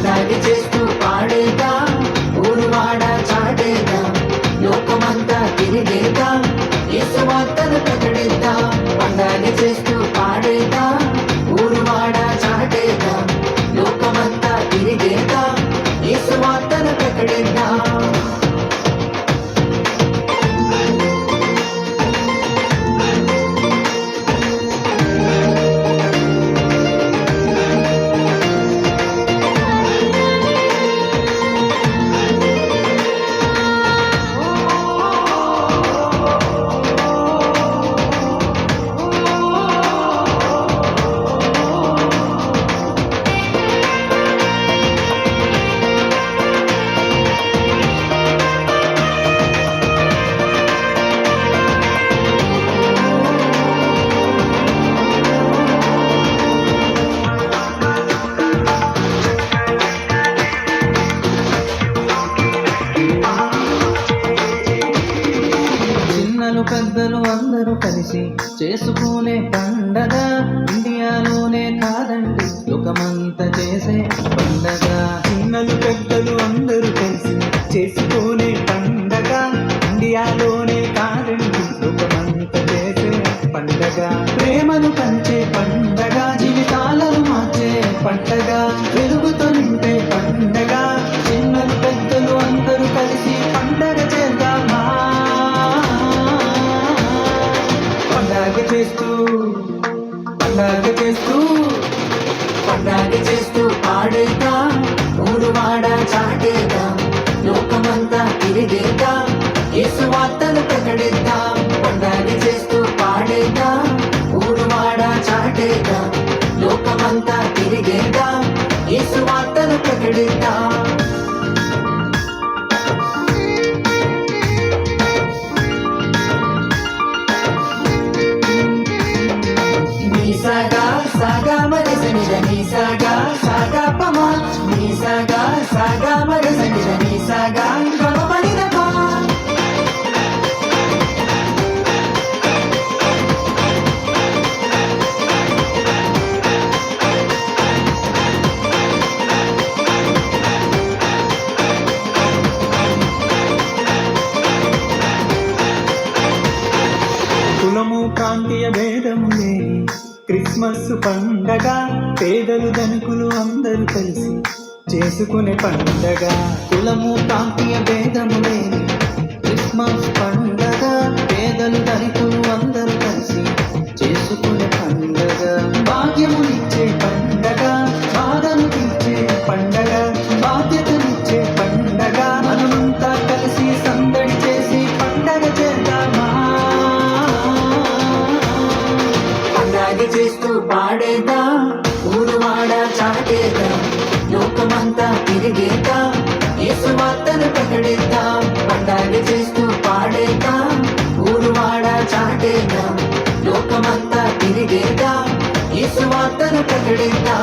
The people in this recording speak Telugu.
పండాగి చేస్తూ పాడేదా ఊరువాడ చాటేదా లోకమంతా తిరిగేదా యేసు ప్రకటిద్దా. పండాగి చేస్తూ పాడేదా ఊరువాడ చాటేదా లోకమంతా తిరిగేదా యేసు ప్రకటిద్దా. చిన్నలు పెద్దలు అందరూ కలిసి చేసుకునే పండగ. ఇండియాలోనే కాదండి లోకమంతా చేసే పండగ. చిన్నలు పెద్దలు అందరూ కలిసి చేసుకునే పండగ. ఇండియాలోనే కాదండి లోకమంతా చేసే పండగ. ప్రేమను పంచే చేస్తూ పండాగ చేస్తూ పండాగ చేస్తూ పాడేదా ఊరువాడ చాటేదా లోకమంతా తిరిగేదా యేసు వార్తలు ప్రకటిద్దా పండాగ చేస్తూ పాడేదా ఊరు వాడ చాటేదా లోకమంతా తిరిగేదా యేసు వార్తలు ప్రకటిద్దా. క్రిస్మస్ పండగ పేదలు ధనికులు అందరూ కలిసి చేసుకునే పండగ. కులము ప్రాంతీయ భేదము లేని క్రిస్మస్ పండగ పేదలు ధనికులు చేస్తూ పాడేదా? ఊరువాడ చాటేదా? లోకమంతా తిరిగేదా? యేసు వార్తను ప్రకటిద్దా? పండాగి చేస్తూ పాడేదా? ఊరువాడ చాటేదా? లోకమంతా తిరిగేదా? యేసు వార్తను ప్రకటిద్దా?